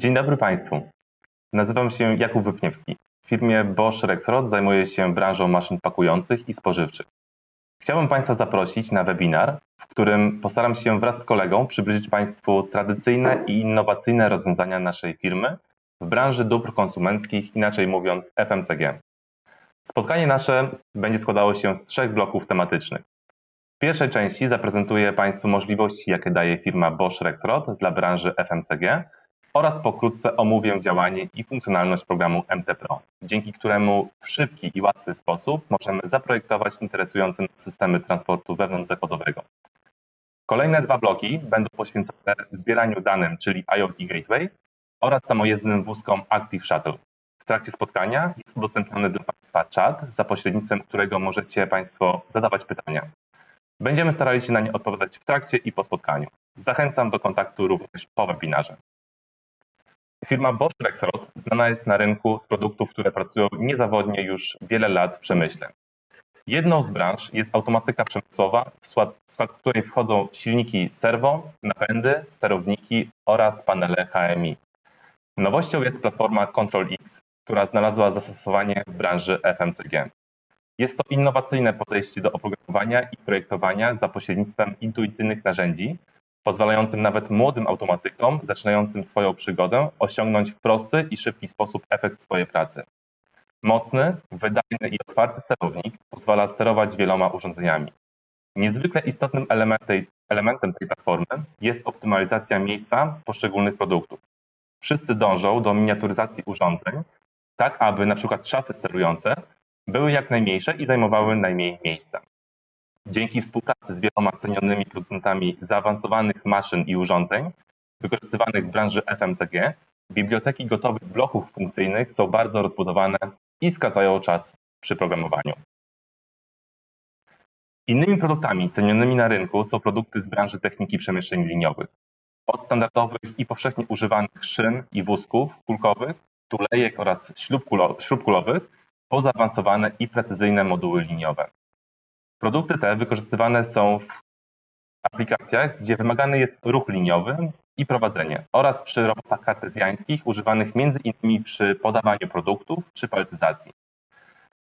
Dzień dobry Państwu. Nazywam się Jakub Wypniewski. W firmie Bosch Rexroth zajmuję się branżą maszyn pakujących i spożywczych. Chciałbym Państwa zaprosić na webinar, w którym postaram się wraz z kolegą przybliżyć Państwu tradycyjne i innowacyjne rozwiązania naszej firmy w branży dóbr konsumenckich, inaczej mówiąc FMCG. Spotkanie nasze będzie składało się z trzech bloków tematycznych. W pierwszej części zaprezentuję Państwu możliwości, jakie daje firma Bosch Rexroth dla branży FMCG oraz pokrótce omówię działanie i funkcjonalność programu MT Pro, dzięki któremu w szybki i łatwy sposób możemy zaprojektować interesujące systemy transportu wewnątrzzakładowego. Kolejne dwa bloki będą poświęcone zbieraniu danym, czyli IoT Gateway oraz samojezdnym wózkom Active Shuttle. W trakcie spotkania jest udostępniony dla Państwa czat, za pośrednictwem którego możecie Państwo zadawać pytania. Będziemy starali się na nie odpowiadać w trakcie i po spotkaniu. Zachęcam do kontaktu również po webinarze. Firma Bosch Rexroth znana jest na rynku z produktów, które pracują niezawodnie już wiele lat w przemyśle. Jedną z branż jest automatyka przemysłowa, w skład, w skład której wchodzą silniki serwo, napędy, sterowniki oraz panele HMI. Nowością jest platforma Control X, która znalazła zastosowanie w branży FMCG. Jest to innowacyjne podejście do oprogramowania i projektowania za pośrednictwem intuicyjnych narzędzi, pozwalającym nawet młodym automatykom zaczynającym swoją przygodę osiągnąć w prosty i szybki sposób efekt swojej pracy. Mocny, wydajny i otwarty sterownik pozwala sterować wieloma urządzeniami. Niezwykle istotnym elementem, tej platformy jest optymalizacja miejsca poszczególnych produktów. Wszyscy dążą do miniaturyzacji urządzeń, tak aby przykład szafy sterujące były jak najmniejsze i zajmowały najmniej miejsca. Dzięki współpracy z wieloma cenionymi producentami zaawansowanych maszyn i urządzeń wykorzystywanych w branży FMCG, biblioteki gotowych bloków funkcyjnych są bardzo rozbudowane i skracają czas przy programowaniu. Innymi produktami cenionymi na rynku są produkty z branży techniki przemieszczeń liniowych. Od standardowych i powszechnie używanych szyn i wózków kulkowych, tulejek oraz śrub kulowych po zaawansowane i precyzyjne moduły liniowe. Produkty te wykorzystywane są w aplikacjach, gdzie wymagany jest ruch liniowy i prowadzenie oraz przy robotach kartezjańskich używanych m.in. przy podawaniu produktów czy paletyzacji.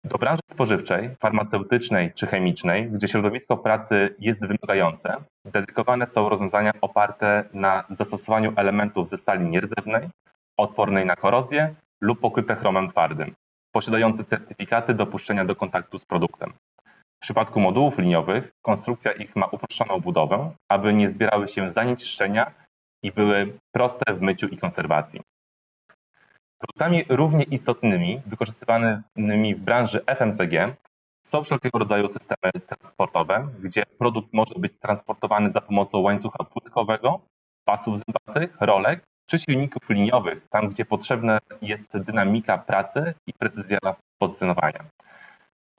Do branży spożywczej, farmaceutycznej czy chemicznej, gdzie środowisko pracy jest wymagające, dedykowane są rozwiązania oparte na zastosowaniu elementów ze stali nierdzewnej, odpornej na korozję lub pokryte chromem twardym, posiadające certyfikaty dopuszczenia do kontaktu z produktem. W przypadku modułów liniowych konstrukcja ich ma uproszczoną budowę, aby nie zbierały się zanieczyszczenia i były proste w myciu i konserwacji. Produktami równie istotnymi wykorzystywanymi w branży FMCG są wszelkiego rodzaju systemy transportowe, gdzie produkt może być transportowany za pomocą łańcucha płytkowego, pasów zębatych, rolek czy silników liniowych, tam gdzie potrzebna jest dynamika pracy i precyzja pozycjonowania.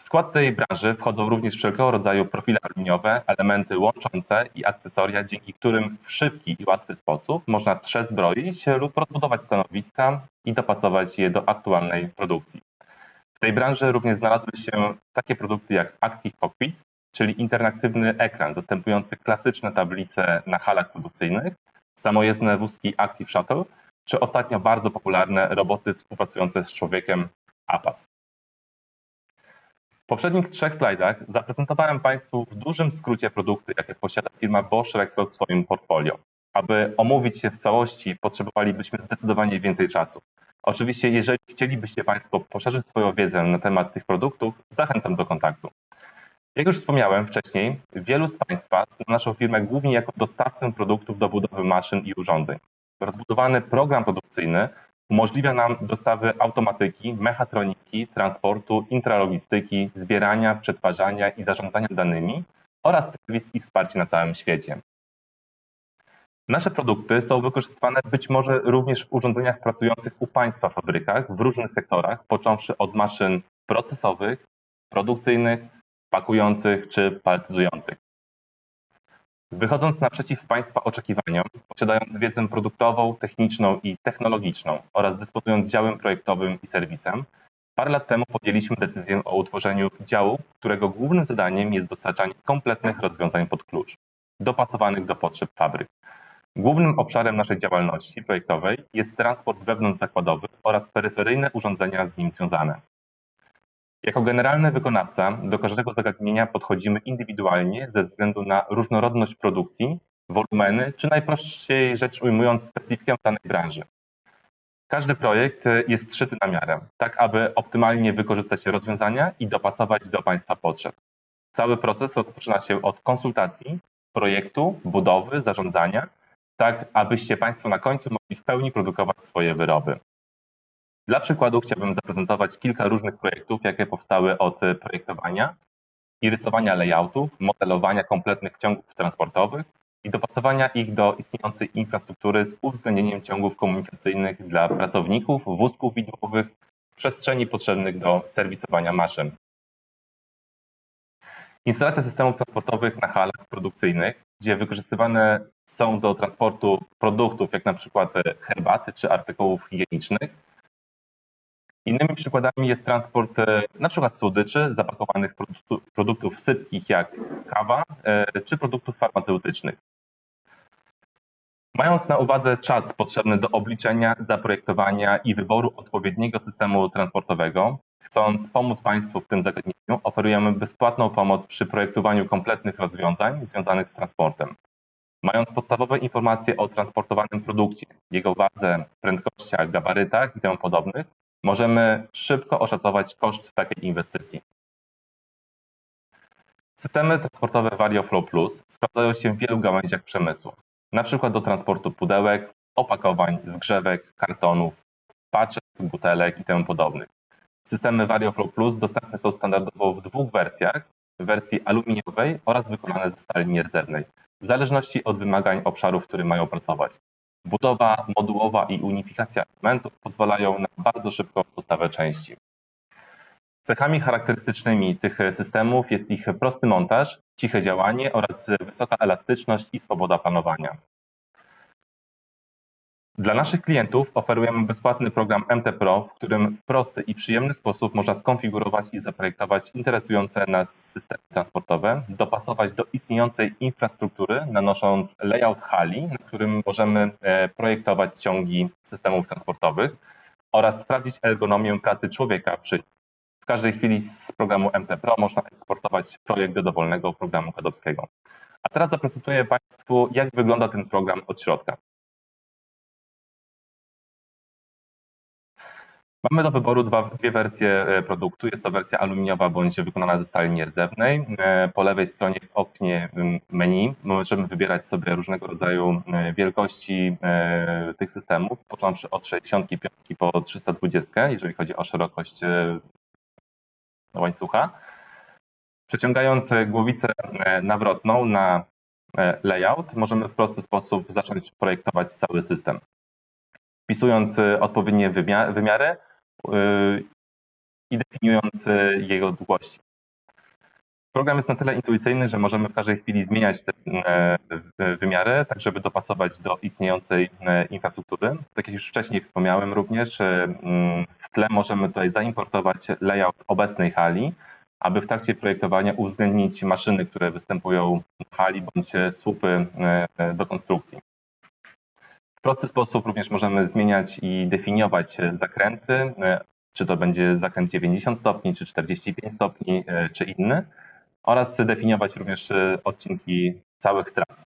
W skład tej branży wchodzą również wszelkiego rodzaju profile liniowe, elementy łączące i akcesoria, dzięki którym w szybki i łatwy sposób można przezbroić lub rozbudować stanowiska i dopasować je do aktualnej produkcji. W tej branży również znalazły się takie produkty jak Active Cockpit, czyli interaktywny ekran zastępujący klasyczne tablice na halach produkcyjnych, samojezdne wózki Active Shuttle, czy ostatnio bardzo popularne roboty współpracujące z człowiekiem APAS. W poprzednich trzech slajdach zaprezentowałem Państwu w dużym skrócie produkty, jakie posiada firma Bosch Rexroth w swoim portfolio. Aby omówić się w całości, potrzebowalibyśmy zdecydowanie więcej czasu. Oczywiście, jeżeli chcielibyście Państwo poszerzyć swoją wiedzę na temat tych produktów, zachęcam do kontaktu. Jak już wspomniałem wcześniej, wielu z Państwa zna naszą firmę głównie jako dostawcę produktów do budowy maszyn i urządzeń. Rozbudowany program produkcyjny umożliwia nam dostawy automatyki, mechatroniki, transportu, intralogistyki, zbierania, przetwarzania i zarządzania danymi oraz serwis i wsparcie na całym świecie. Nasze produkty są wykorzystywane być może również w urządzeniach pracujących u Państwa fabrykach w różnych sektorach, począwszy od maszyn procesowych, produkcyjnych, pakujących czy paletyzujących. Wychodząc naprzeciw Państwa oczekiwaniom, posiadając wiedzę produktową, techniczną i technologiczną oraz dysponując działem projektowym i serwisem, parę lat temu podjęliśmy decyzję o utworzeniu działu, którego głównym zadaniem jest dostarczanie kompletnych rozwiązań pod klucz, dopasowanych do potrzeb fabryk. Głównym obszarem naszej działalności projektowej jest transport wewnątrzzakładowy oraz peryferyjne urządzenia z nim związane. Jako generalny wykonawca do każdego zagadnienia podchodzimy indywidualnie ze względu na różnorodność produkcji, wolumeny, czy najprościej rzecz ujmując specyfikę danej branży. Każdy projekt jest szyty na miarę, tak aby optymalnie wykorzystać rozwiązania i dopasować do Państwa potrzeb. Cały proces rozpoczyna się od konsultacji, projektu, budowy, zarządzania, tak abyście Państwo na końcu mogli w pełni produkować swoje wyroby. Dla przykładu chciałbym zaprezentować kilka różnych projektów, jakie powstały od projektowania i rysowania layoutów, modelowania kompletnych ciągów transportowych i dopasowania ich do istniejącej infrastruktury z uwzględnieniem ciągów komunikacyjnych dla pracowników, wózków widłowych, przestrzeni potrzebnych do serwisowania maszyn. Instalacja systemów transportowych na halach produkcyjnych, gdzie wykorzystywane są do transportu produktów, jak na przykład herbaty czy artykułów higienicznych. Innymi przykładami jest transport e, przykład słodyczy, zapakowanych produktów, produktów sypkich jak kawa, e, czy produktów farmaceutycznych. Mając na uwadze czas potrzebny do obliczenia, zaprojektowania i wyboru odpowiedniego systemu transportowego, chcąc pomóc Państwu w tym zagadnieniu, oferujemy bezpłatną pomoc przy projektowaniu kompletnych rozwiązań związanych z transportem. Mając podstawowe informacje o transportowanym produkcie, jego wadze, prędkościach, gabarytach i tym podobnych, możemy szybko oszacować koszt takiej inwestycji. Systemy transportowe VarioFlow Plus sprawdzają się w wielu gałęziach przemysłu, np. do transportu pudełek, opakowań, zgrzewek, kartonów, paczek, butelek i tym podobnych. Systemy VarioFlow Plus dostępne są standardowo w dwóch wersjach, w wersji aluminiowej oraz wykonane ze stali nierdzewnej, w zależności od wymagań obszaru, w którym mają pracować. Budowa modułowa i unifikacja elementów pozwalają na bardzo szybką dostawę części. Cechami charakterystycznymi tych systemów jest ich prosty montaż, ciche działanie oraz wysoka elastyczność i swoboda planowania. Dla naszych klientów oferujemy bezpłatny program MT Pro, w którym w prosty i przyjemny sposób można skonfigurować i zaprojektować interesujące nas systemy transportowe, dopasować do istniejącej infrastruktury, nanosząc layout hali, na którym możemy e, projektować ciągi systemów transportowych oraz sprawdzić ergonomię pracy człowieka przy w każdej chwili z programu MT Pro można eksportować projekt do dowolnego programu kodowskiego. A teraz zaprezentuję Państwu, jak wygląda ten program od środka. Mamy do wyboru dwa, dwie wersje e, produktu. Jest to wersja aluminiowa bądź wykonana ze stali nierdzewnej. E, po lewej stronie w oknie menu możemy wybierać sobie różnego rodzaju e, wielkości tych systemów, począwszy od 65 po 320, jeżeli chodzi o szerokość łańcucha. Przeciągając głowicę nawrotną na layout, możemy w prosty sposób zacząć projektować cały system. Wpisując odpowiednie wymiary, i definiując e, jego długości. Program jest na tyle intuicyjny, że możemy w każdej chwili zmieniać te e, wymiary, tak żeby dopasować do istniejącej e, infrastruktury. Tak jak już wcześniej wspomniałem również, w tle możemy tutaj zaimportować layout obecnej hali, aby w trakcie projektowania uwzględnić maszyny, które występują w hali bądź słupy do konstrukcji. W prosty sposób również możemy zmieniać i definiować zakręty, czy to będzie zakręt 90 stopni, czy 45 stopni, e, czy inny, oraz definiować również e, odcinki całych tras.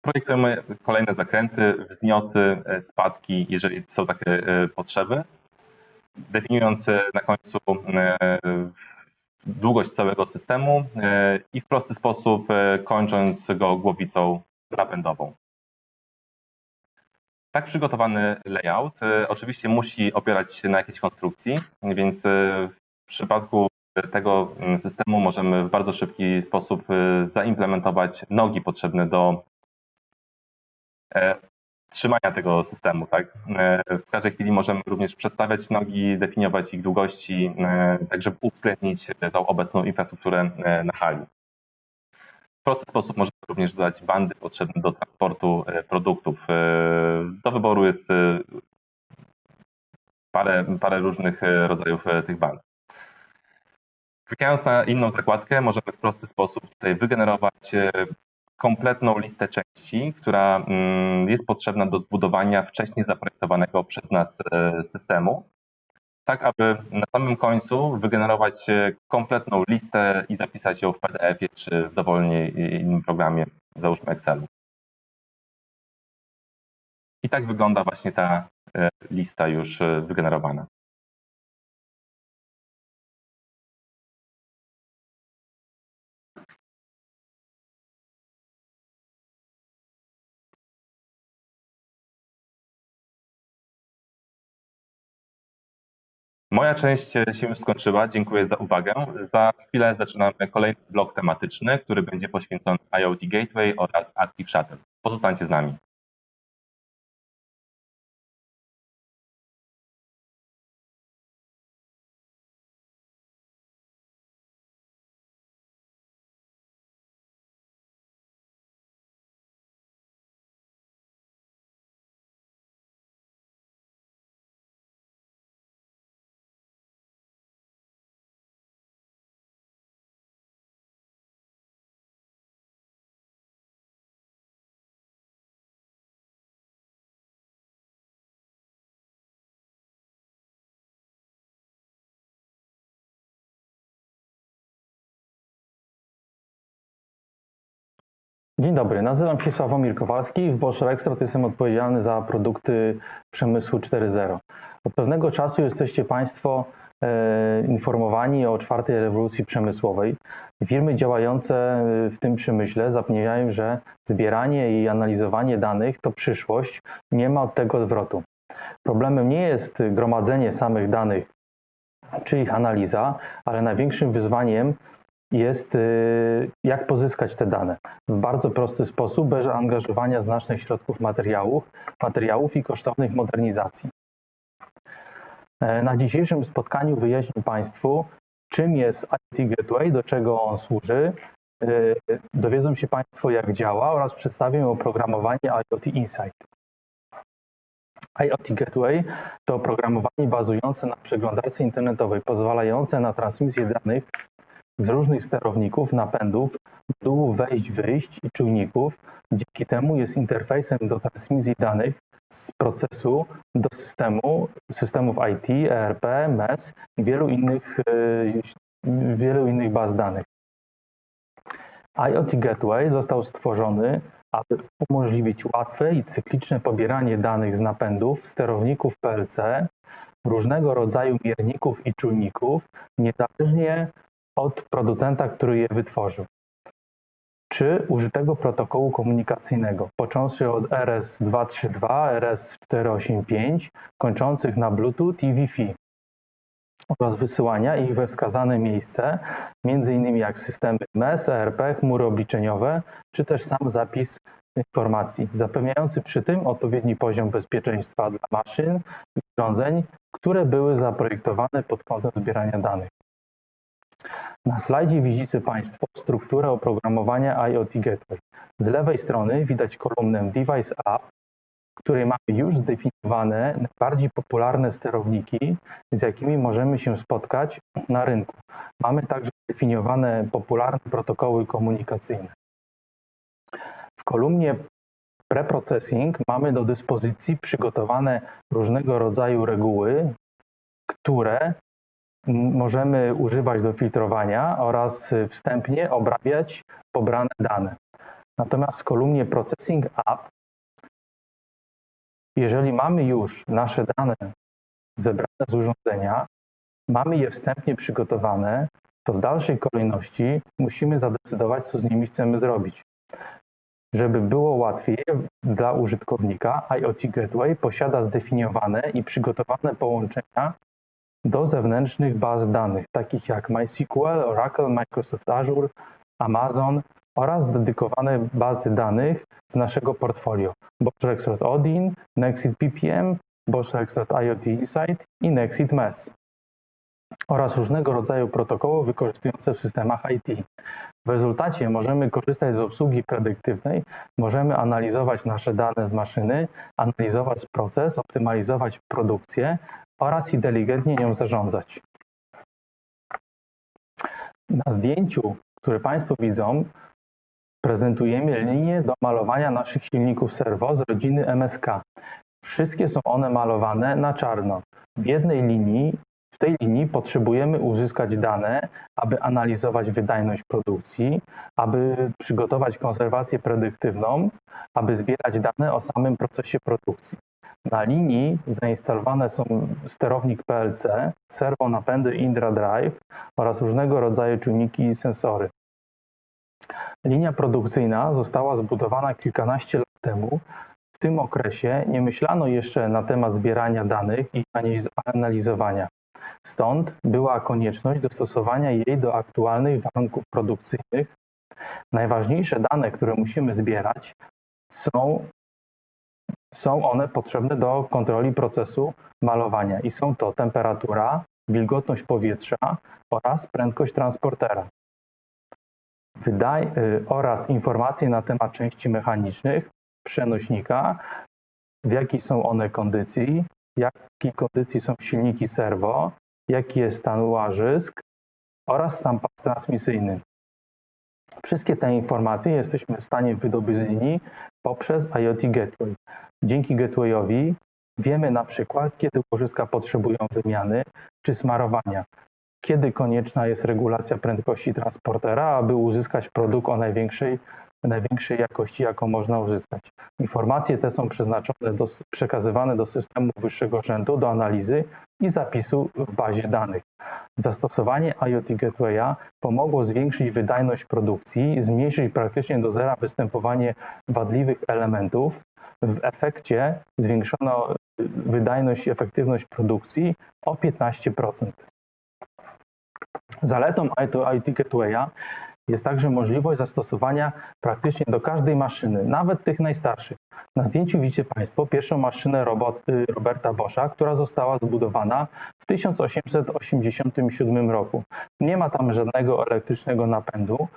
Projektujemy kolejne zakręty, wzniosy, e, spadki, jeżeli są takie potrzeby, definiując na końcu długość całego systemu e, i w prosty sposób e, kończąc go głowicą napędową. Tak przygotowany layout e, oczywiście musi opierać się na jakiejś konstrukcji, więc w przypadku tego systemu możemy w bardzo szybki sposób zaimplementować nogi potrzebne do trzymania tego systemu. Tak? E, w każdej chwili możemy również przestawiać nogi, definiować ich długości, e, tak żeby uwzględnić tą obecną infrastrukturę e, na hali. W prosty sposób możemy również dodać bandy potrzebne do transportu produktów. Do wyboru jest parę, parę różnych rodzajów tych band. Klikając na inną zakładkę, możemy w prosty sposób tutaj wygenerować kompletną listę części, która mm, jest potrzebna do zbudowania wcześniej zaprojektowanego przez nas e, systemu, tak aby na samym końcu wygenerować e, kompletną listę i zapisać ją w PDF-ie czy w dowolnie innym programie, załóżmy Excelu. I tak wygląda właśnie ta e, lista już e, wygenerowana. Moja część się już skończyła. Dziękuję za uwagę. Za chwilę zaczynamy kolejny blok tematyczny, który będzie poświęcony IoT Gateway oraz Active Shuttle. Pozostańcie z nami. Dzień dobry, nazywam się Sławomir Kowalski. W Bosch Rexroth jestem odpowiedzialny za produkty przemysłu 4.0. Od pewnego czasu jesteście Państwo e, informowani o czwartej rewolucji przemysłowej. Firmy działające w tym przemyśle zapewniają, że zbieranie i analizowanie danych to przyszłość, nie ma od tego odwrotu. Problemem nie jest gromadzenie samych danych czy ich analiza, ale największym wyzwaniem jest, y, jak pozyskać te dane w bardzo prosty sposób, bez angażowania znacznych środków materiałów, materiałów i kosztownych modernizacji. E, Na dzisiejszym spotkaniu wyjaśnię Państwu, czym jest IoT Gateway, do czego on służy. Y, Dowiedzą się Państwo, jak działa oraz przedstawię oprogramowanie IoT Insight. IoT Gateway to oprogramowanie bazujące na przeglądarce internetowej, pozwalające na transmisję danych z różnych sterowników, napędów, modułów wejść, wyjść i czujników. Dzięki temu jest interfejsem do transmisji danych z procesu do systemu, systemów IT, ERP, MES i wielu innych, e, wielu innych baz danych. IoT Gateway został stworzony, aby umożliwić łatwe i cykliczne pobieranie danych z napędów, sterowników PLC, różnego rodzaju mierników i czujników, niezależnie od producenta, który je wytworzył, czy użytego protokołu komunikacyjnego, począwszy od RS232, RS485, kończących na Bluetooth i Wi-Fi oraz wysyłania ich we wskazane miejsce, m.in. jak systemy MES, ERP, chmury obliczeniowe, czy też sam zapis informacji, zapewniający przy tym odpowiedni poziom bezpieczeństwa dla maszyn i urządzeń, które były zaprojektowane pod kątem zbierania danych. Na slajdzie widzicie Państwo strukturę oprogramowania IoT Gateway. Z lewej strony widać kolumnę Device App, w której mamy już zdefiniowane najbardziej popularne sterowniki, z jakimi możemy się spotkać na rynku. Mamy także zdefiniowane popularne protokoły komunikacyjne. W kolumnie Preprocessing mamy do dyspozycji przygotowane różnego rodzaju reguły, które możemy używać do filtrowania oraz wstępnie obrabiać pobrane dane. Natomiast w kolumnie Processing App, jeżeli mamy już nasze dane zebrane z urządzenia, mamy je wstępnie przygotowane, to w dalszej kolejności musimy zadecydować, co z nimi chcemy zrobić. Żeby było łatwiej dla użytkownika, IoT Gateway posiada zdefiniowane i przygotowane połączenia do zewnętrznych baz danych, takich jak MySQL, Oracle, Microsoft Azure, Amazon oraz dedykowane bazy danych z naszego portfolio Bosch Rexroth Odin, Nexit PPM, Bosch Rexroth IoT Insight i Nexit MES oraz różnego rodzaju protokoły wykorzystujące w systemach IT. W rezultacie możemy korzystać z obsługi predyktywnej, możemy analizować nasze dane z maszyny, analizować proces, optymalizować produkcję oraz inteligentnie nią zarządzać. Na zdjęciu, które Państwo widzą, prezentujemy linię do malowania naszych silników serwo z rodziny MSK. Wszystkie są one malowane na czarno. W jednej linii, w tej linii potrzebujemy uzyskać dane, aby analizować wydajność produkcji, aby przygotować konserwację predyktywną, aby zbierać dane o samym procesie produkcji. Na linii zainstalowane są sterownik PLC, serwonapędy Indra Drive oraz różnego rodzaju czujniki i sensory. Linia produkcyjna została zbudowana kilkanaście lat temu. W tym okresie nie myślano jeszcze na temat zbierania danych i analiz- analizowania. Stąd była konieczność dostosowania jej do aktualnych warunków produkcyjnych. Najważniejsze dane, które musimy zbierać, są, są one potrzebne do kontroli procesu malowania i są to temperatura, wilgotność powietrza oraz prędkość transportera. Wydaj, y, oraz informacje na temat części mechanicznych przenośnika, w jakiej są one kondycji, jakiej kondycji są silniki serwo, jaki jest stan łażysk oraz sam pas transmisyjny. Wszystkie te informacje jesteśmy w stanie wydobyć z linii poprzez IoT Gateway. Dzięki Gatewayowi wiemy na przykład, kiedy łożyska potrzebują wymiany czy smarowania, kiedy konieczna jest regulacja prędkości transportera, aby uzyskać produkt o największej, największej jakości, jaką można uzyskać. Informacje te są przeznaczone do, przekazywane do systemu wyższego rzędu do analizy i zapisu w bazie danych. Zastosowanie IoT Gatewaya pomogło zwiększyć wydajność produkcji, zmniejszyć praktycznie do zera występowanie wadliwych elementów. W efekcie zwiększono wydajność i efektywność produkcji o 15%. Zaletą IT Gatewaya jest także możliwość zastosowania praktycznie do każdej maszyny, nawet tych najstarszych. Na zdjęciu widzicie Państwo pierwszą maszynę robot, y, Roberta Boscha, która została zbudowana w 1887 roku. Nie ma tam żadnego elektrycznego napędu.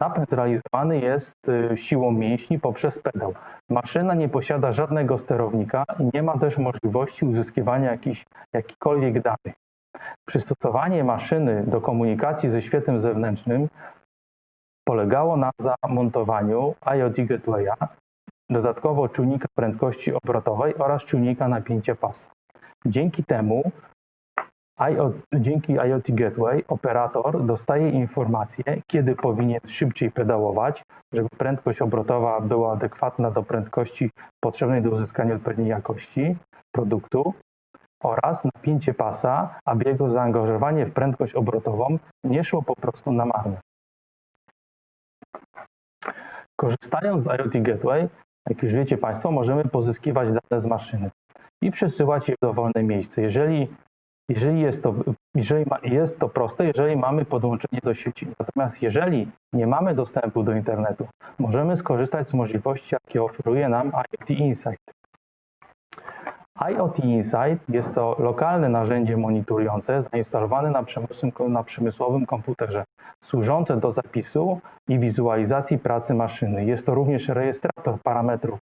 Napęd realizowany jest y, siłą mięśni poprzez pedał. Maszyna nie posiada żadnego sterownika i nie ma też możliwości uzyskiwania jakichś, jakichkolwiek danych. Przystosowanie maszyny do komunikacji ze światem zewnętrznym polegało na zamontowaniu IoT Gatewaya, dodatkowo czujnika prędkości obrotowej oraz czujnika napięcia pasa. Dzięki temu, IoT, dzięki IoT Gateway operator dostaje informację, kiedy powinien szybciej pedałować, żeby prędkość obrotowa była adekwatna do prędkości potrzebnej do uzyskania odpowiedniej jakości produktu oraz napięcie pasa, aby jego zaangażowanie w prędkość obrotową nie szło po prostu na marne. Korzystając z IoT Gateway, jak już wiecie Państwo, możemy pozyskiwać dane z maszyny i przesyłać je w dowolne miejsce. Jeżeli, jeżeli, jest, to, jeżeli ma, jest to proste, jeżeli mamy podłączenie do sieci. Natomiast jeżeli nie mamy dostępu do internetu, możemy skorzystać z możliwości, jakie oferuje nam IoT Insight. IoT Insight jest to lokalne narzędzie monitorujące zainstalowane na, na przemysłowym komputerze, służące do zapisu i wizualizacji pracy maszyny. Jest to również rejestrator parametrów,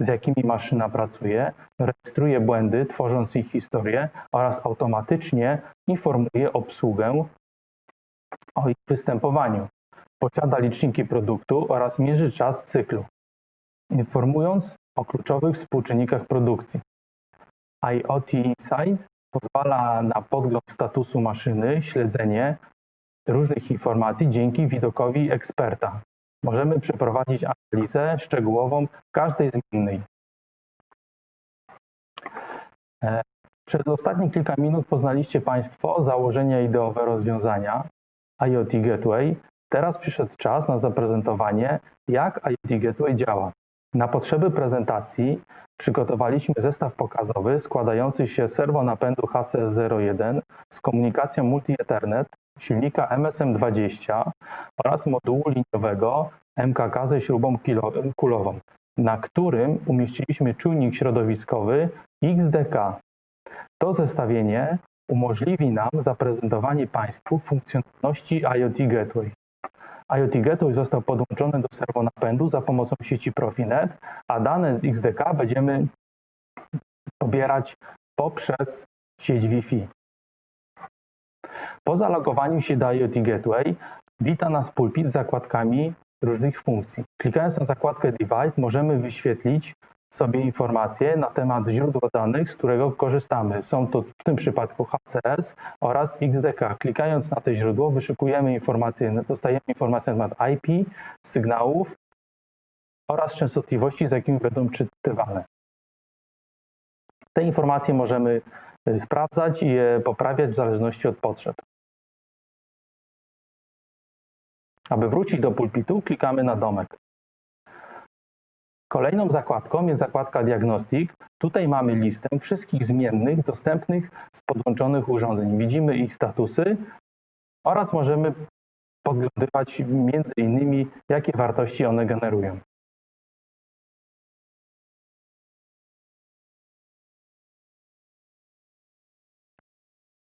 z jakimi maszyna pracuje, rejestruje błędy, tworząc ich historię oraz automatycznie informuje obsługę o ich występowaniu. Posiada liczniki produktu oraz mierzy czas cyklu, informując o kluczowych współczynnikach produkcji. IoT Insight pozwala na podgląd statusu maszyny, śledzenie różnych informacji dzięki widokowi eksperta. Możemy przeprowadzić analizę szczegółową każdej zmiennej. E, Przez ostatnie kilka minut poznaliście Państwo założenia ideowe rozwiązania IoT Gateway. Teraz przyszedł czas na zaprezentowanie, jak IoT Gateway działa. Na potrzeby prezentacji przygotowaliśmy zestaw pokazowy składający się z serwonapędu HC01 z komunikacją Multi-Ethernet, silnika MSM20 oraz modułu liniowego MKK ze śrubą kulową, na którym umieściliśmy czujnik środowiskowy XDK. To zestawienie umożliwi nam zaprezentowanie Państwu funkcjonalności IoT Gateway. IoT Gateway został podłączony do serwonapędu za pomocą sieci Profinet, a dane z XDK będziemy pobierać poprzez sieć Wi-Fi. Po zalogowaniu się do IoT Gateway wita nas pulpit z zakładkami różnych funkcji. Klikając na zakładkę Device możemy wyświetlić sobie informacje na temat źródła danych, z którego korzystamy. Są to w tym przypadku HCS oraz XDK. Klikając na to źródło wyszukujemy informacje, dostajemy informacje na temat IP, sygnałów oraz częstotliwości, z jakimi będą czytywane. Te informacje możemy y, sprawdzać i je poprawiać w zależności od potrzeb. Aby wrócić do pulpitu, klikamy na domek. Kolejną zakładką jest zakładka Diagnostik. Tutaj mamy listę wszystkich zmiennych dostępnych z podłączonych urządzeń. Widzimy ich statusy oraz możemy podglądywać między innymi, jakie wartości one generują.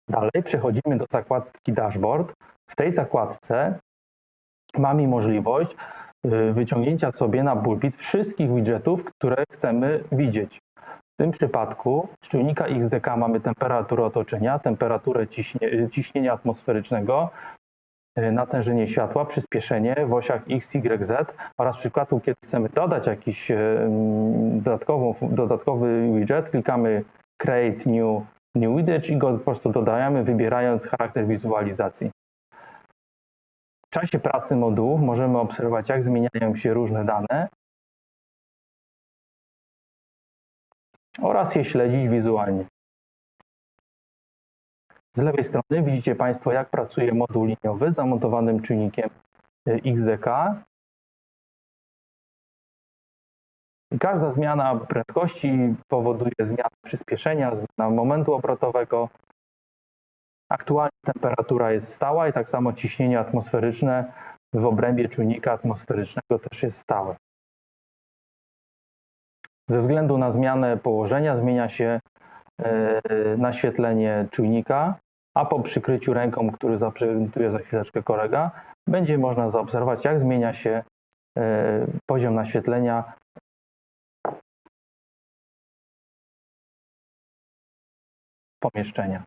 Dalej przechodzimy do zakładki Dashboard. W tej zakładce mamy możliwość wyciągnięcia sobie na pulpit wszystkich widgetów, które chcemy widzieć. W tym przypadku z czujnika XDK mamy temperaturę otoczenia, temperaturę ciśnie, y, ciśnienia atmosferycznego, y, natężenie światła, przyspieszenie w osiach X, Y, Z oraz w przypadku, kiedy chcemy dodać jakiś mm, dodatkową, dodatkowy widget, klikamy Create New, new Widget i go po prostu dodajemy, wybierając charakter wizualizacji. W czasie pracy modułów możemy obserwować, jak zmieniają się różne dane oraz je śledzić wizualnie. Z lewej strony widzicie Państwo, jak pracuje moduł liniowy z zamontowanym czujnikiem y, XDK. Każda zmiana prędkości powoduje zmianę przyspieszenia, zmianę momentu obrotowego. Aktualnie temperatura jest stała i tak samo ciśnienie atmosferyczne w obrębie czujnika atmosferycznego też jest stałe. Ze względu na zmianę położenia zmienia się e, naświetlenie czujnika, a po przykryciu ręką, który zaprezentuje za chwileczkę kolega, będzie można zaobserwować, jak zmienia się e, poziom naświetlenia pomieszczenia.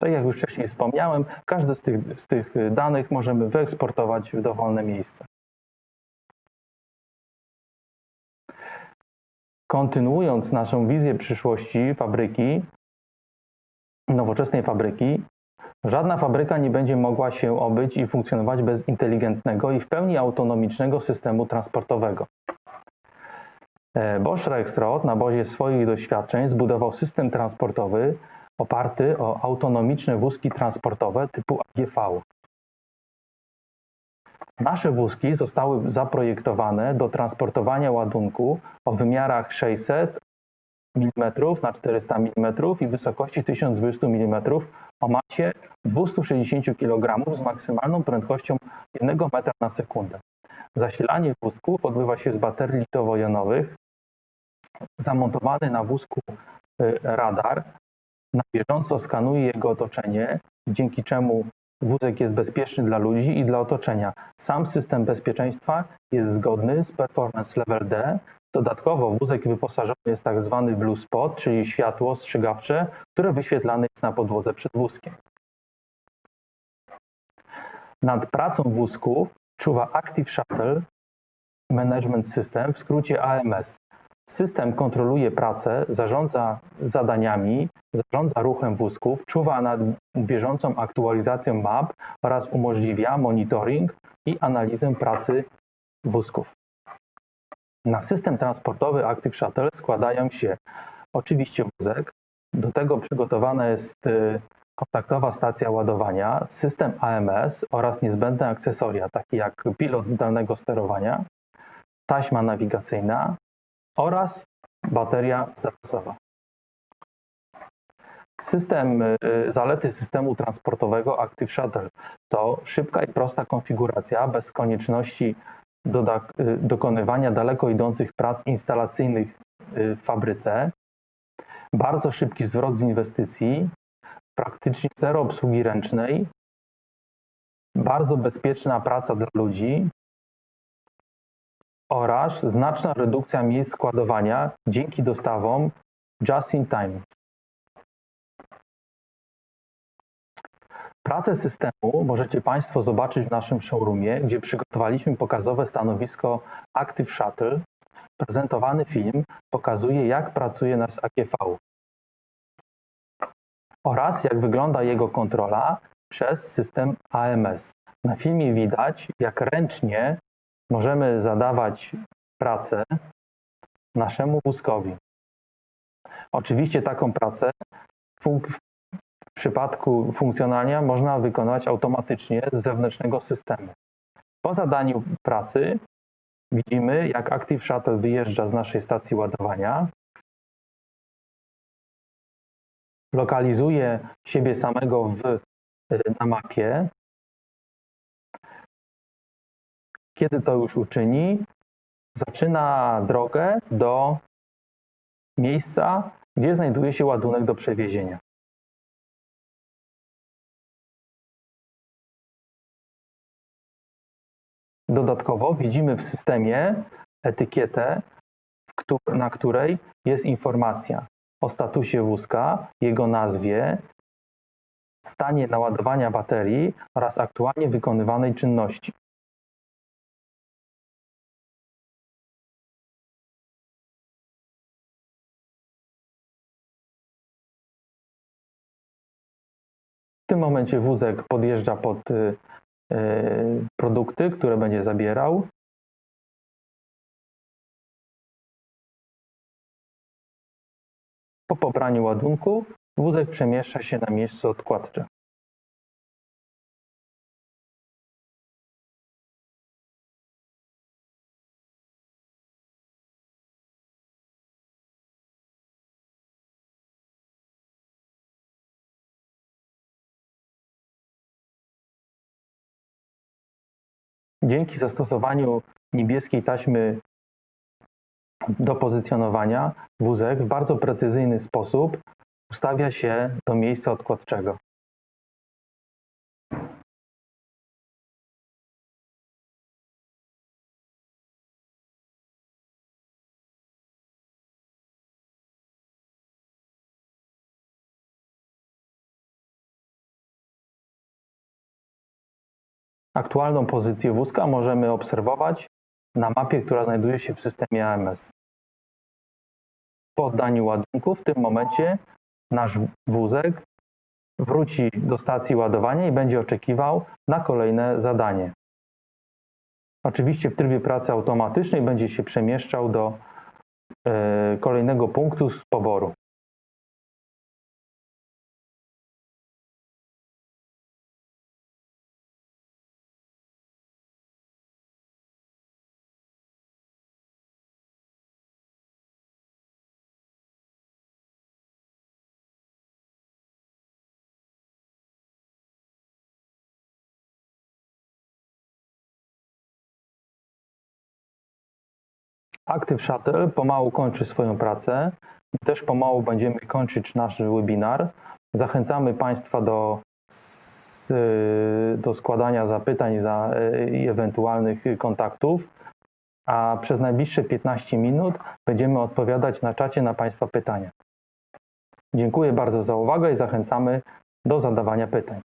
Tak jak już wcześniej wspomniałem, każdy z tych, z tych danych możemy wyeksportować w dowolne miejsce. Kontynuując naszą wizję przyszłości fabryki, nowoczesnej fabryki, żadna fabryka nie będzie mogła się obyć i funkcjonować bez inteligentnego i w pełni autonomicznego systemu transportowego. E, Bosch Rexroth na bazie swoich doświadczeń zbudował system transportowy oparty o autonomiczne wózki transportowe typu AGV. Nasze wózki zostały zaprojektowane do transportowania ładunku o wymiarach 600 mm na 400 mm i wysokości 1200 mm o masie 260 kg z maksymalną prędkością 1 metra na sekundę. Zasilanie wózków odbywa się z baterii litowo-jonowych. Zamontowany na wózku y, radar na bieżąco skanuje jego otoczenie, dzięki czemu wózek jest bezpieczny dla ludzi i dla otoczenia. Sam system bezpieczeństwa jest zgodny z Performance Level D. Dodatkowo wózek wyposażony jest tak zwany blue spot, czyli światło ostrzegawcze, które wyświetlane jest na podłodze przed wózkiem. Nad pracą wózków czuwa Active Shuttle Management System, w skrócie AMS. System kontroluje pracę, zarządza zadaniami, zarządza ruchem wózków, czuwa nad bieżącą aktualizacją map oraz umożliwia monitoring i analizę pracy wózków. Na system transportowy Active Shuttle składają się oczywiście wózek, do tego przygotowana jest y, kontaktowa stacja ładowania, system AMS oraz niezbędne akcesoria, takie jak pilot zdalnego sterowania, taśma nawigacyjna, oraz bateria zapasowa. System, y, zalety systemu transportowego Active Shuttle to szybka i prosta konfiguracja bez konieczności y, dokonywania daleko idących prac instalacyjnych y, w fabryce, bardzo szybki zwrot z inwestycji, praktycznie zero obsługi ręcznej, bardzo bezpieczna praca dla ludzi oraz znaczna redukcja miejsc składowania dzięki dostawom just in time. Pracę systemu możecie Państwo zobaczyć w naszym showroomie, gdzie przygotowaliśmy pokazowe stanowisko Active Shuttle. Prezentowany film pokazuje, jak pracuje nasz AGV oraz jak wygląda jego kontrola przez system AMS. Na filmie widać, jak ręcznie możemy zadawać pracę naszemu wózkowi. Oczywiście taką pracę w przypadku funkcjonowania można wykonać automatycznie z zewnętrznego systemu. Po zadaniu pracy widzimy, jak Active Shuttle wyjeżdża z naszej stacji ładowania, lokalizuje siebie samego w, na mapie. Kiedy to już uczyni, zaczyna drogę do miejsca, gdzie znajduje się ładunek do przewiezienia. Dodatkowo widzimy w systemie etykietę, na której jest informacja o statusie wózka, jego nazwie, stanie naładowania baterii oraz aktualnie wykonywanej czynności. W tym momencie wózek podjeżdża pod y, y, produkty, które będzie zabierał. Po pobraniu ładunku wózek przemieszcza się na miejsce odkładcze. Dzięki zastosowaniu niebieskiej taśmy do pozycjonowania wózek w bardzo precyzyjny sposób ustawia się do miejsca odkładczego. Aktualną pozycję wózka możemy obserwować na mapie, która znajduje się w systemie AMS. Po oddaniu ładunku w tym momencie nasz wózek wróci do stacji ładowania i będzie oczekiwał na kolejne zadanie. Oczywiście w trybie pracy automatycznej będzie się przemieszczał do e, kolejnego punktu z poboru. Active Shuttle pomału kończy swoją pracę. Też pomału będziemy kończyć nasz webinar. Zachęcamy Państwa do, do składania zapytań za, i ewentualnych kontaktów, a przez najbliższe 15 minut będziemy odpowiadać na czacie na Państwa pytania. Dziękuję bardzo za uwagę i zachęcamy do zadawania pytań.